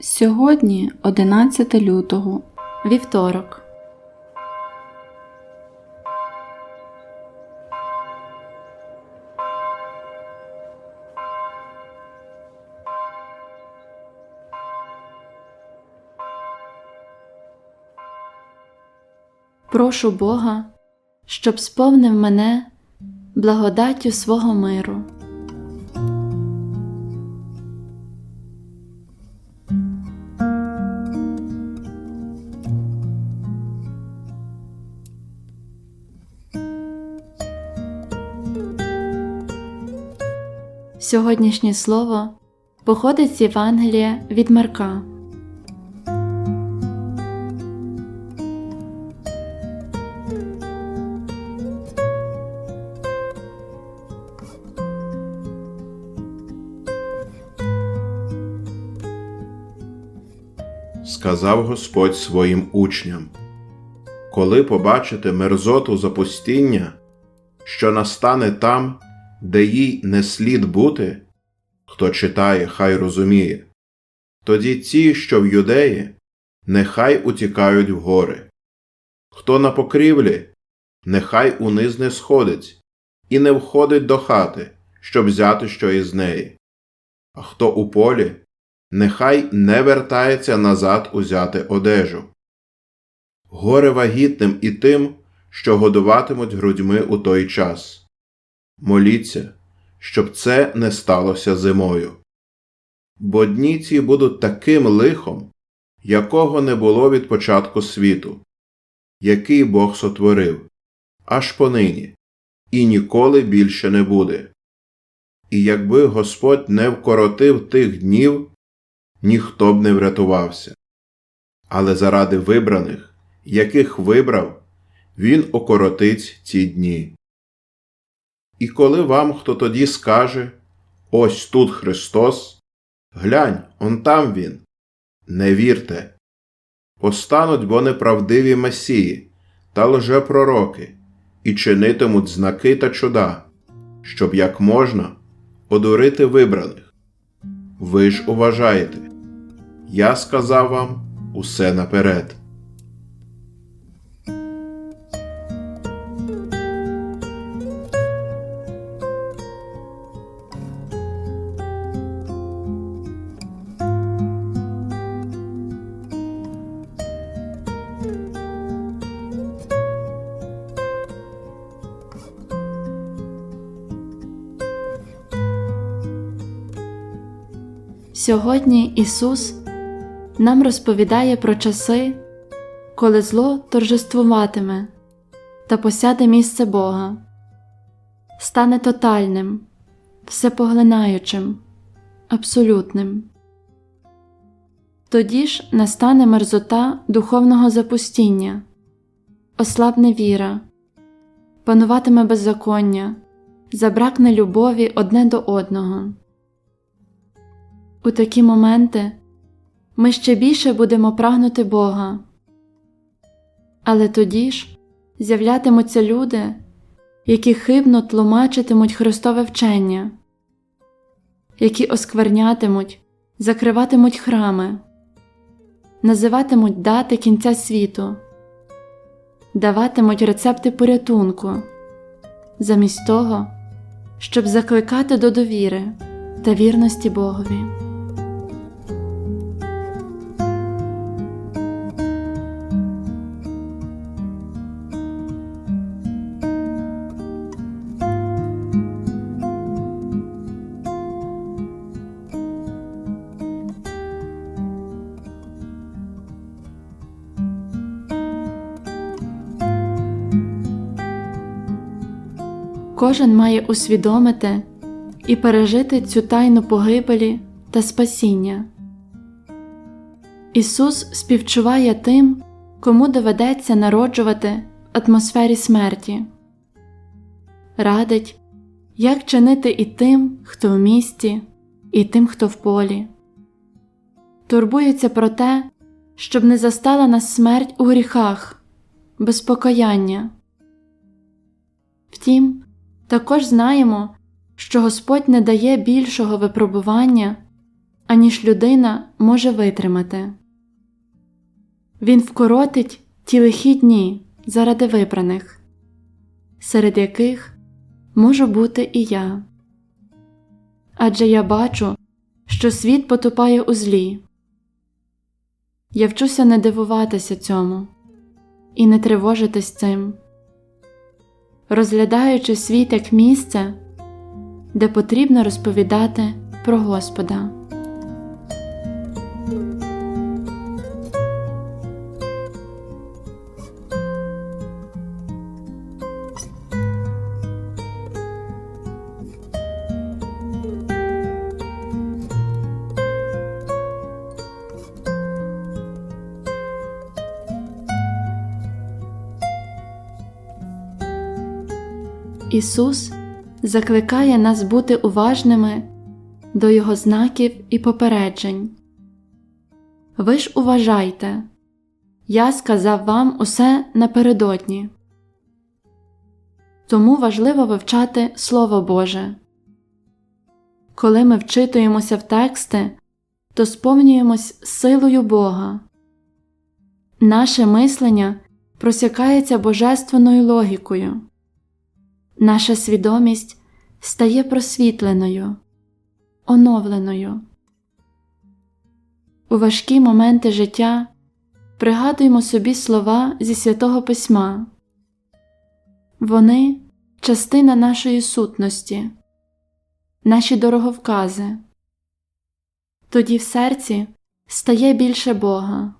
Сьогодні 11 лютого, вівторок. Прошу Бога, щоб сповнив мене благодаттю свого миру. Сьогоднішнє слово походить з Євангелія від Марка. сказав Господь своїм учням: Коли побачите мерзоту запустіння, що настане там, де їй не слід бути, хто читає, хай розуміє, тоді ті, що в юдеї, нехай утікають в гори. Хто на покрівлі, нехай униз не сходить і не входить до хати, щоб взяти що із неї. А хто у полі, нехай не вертається назад узяти одежу. Горе вагітним і тим, що годуватимуть грудьми у той час. Моліться, щоб це не сталося зимою. Бо дні ці будуть таким лихом, якого не було від початку світу, який Бог сотворив, аж понині, і ніколи більше не буде. І якби Господь не вкоротив тих днів, ніхто б не врятувався. Але заради вибраних, яких вибрав, він окоротить ці дні. І коли вам хто тоді скаже Ось тут Христос, глянь, он там він, не вірте. Постануть бо неправдиві месії та лжепророки і чинитимуть знаки та чуда, щоб як можна одурити вибраних. Ви ж уважаєте, я сказав вам усе наперед. Сьогодні Ісус нам розповідає про часи, коли зло торжествуватиме та посяде місце Бога, стане тотальним, всепоглинаючим, абсолютним. Тоді ж настане мерзота духовного запустіння, ослабне віра, пануватиме беззаконня, забракне любові одне до одного. У такі моменти ми ще більше будемо прагнути Бога. Але тоді ж з'являтимуться люди, які хибно тлумачитимуть Христове вчення, які осквернятимуть, закриватимуть храми, називатимуть дати кінця світу, даватимуть рецепти порятунку, замість того, щоб закликати до довіри та вірності Богові. Кожен має усвідомити і пережити цю тайну погибелі та спасіння. Ісус співчуває тим, кому доведеться народжувати в атмосфері смерті, радить, як чинити і тим, хто в місті, і тим, хто в полі, турбується про те, щоб не застала нас смерть у гріхах, без покаяння. Втім, також знаємо, що Господь не дає більшого випробування, аніж людина може витримати. Він вкоротить ті лихі дні заради вибраних, серед яких можу бути і я. Адже я бачу, що світ потупає у злі. Я вчуся не дивуватися цьому і не тривожитись цим, розглядаючи світ як місце, де потрібно розповідати про Господа. Ісус закликає нас бути уважними до Його знаків і попереджень. Ви ж уважайте, я сказав вам усе напередодні. Тому важливо вивчати Слово Боже. Коли ми вчитуємося в тексти, то сповнюємось силою Бога. Наше мислення просякається божественною логікою. Наша свідомість стає просвітленою, оновленою. У важкі моменти життя пригадуємо собі слова зі святого письма. Вони частина нашої сутності, наші дороговкази. Тоді в серці стає більше Бога.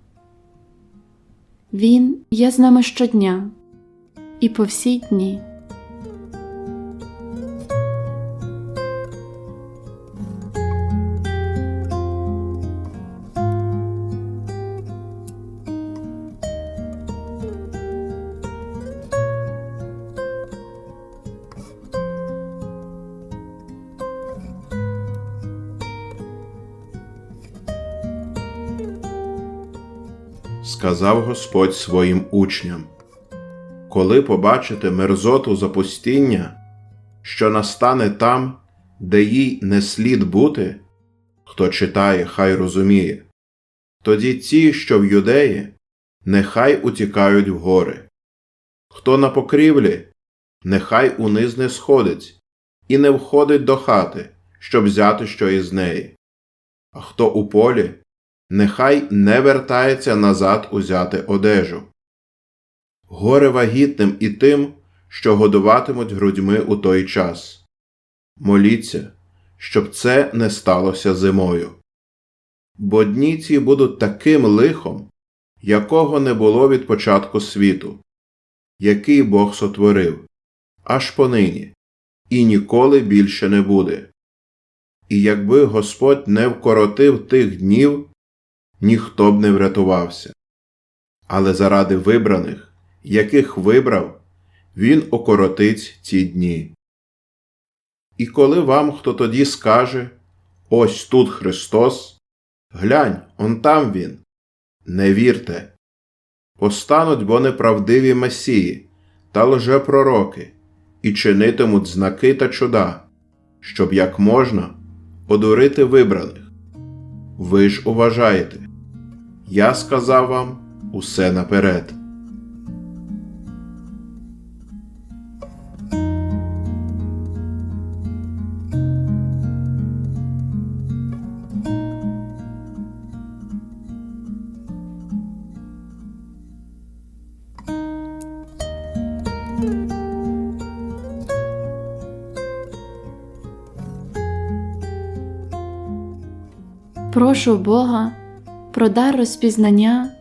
Він є з нами щодня і по всі дні. Сказав Господь своїм учням: Коли побачите мерзоту запустіння, що настане там, де їй не слід бути, хто читає, хай розуміє, тоді ті, що в юдеї, нехай утікають в гори. Хто на покрівлі, нехай униз не сходить і не входить до хати, щоб взяти що із неї. А хто у полі, нехай не вертається назад узяти одежу. Горе вагітним і тим, що годуватимуть грудьми у той час. Моліться, щоб це не сталося зимою. Бо дні ці будуть таким лихом, якого не було від початку світу, який Бог сотворив, аж понині, і ніколи більше не буде. І якби Господь не вкоротив тих днів, ніхто б не врятувався. Але заради вибраних, яких вибрав, він окоротить ці дні. І коли вам хто тоді скаже Ось тут Христос, глянь, он там він, не вірте. Постануть бо неправдиві месії та лжепророки і чинитимуть знаки та чуда, щоб як можна одурити вибраних. Ви ж уважаєте. Я сказав вам усе наперед. Прошу Бога про дар розпізнання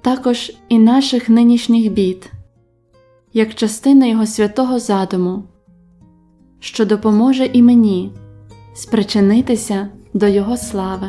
також і наших нинішніх бід, як частина Його святого задуму, що допоможе і мені спричинитися до Його слави.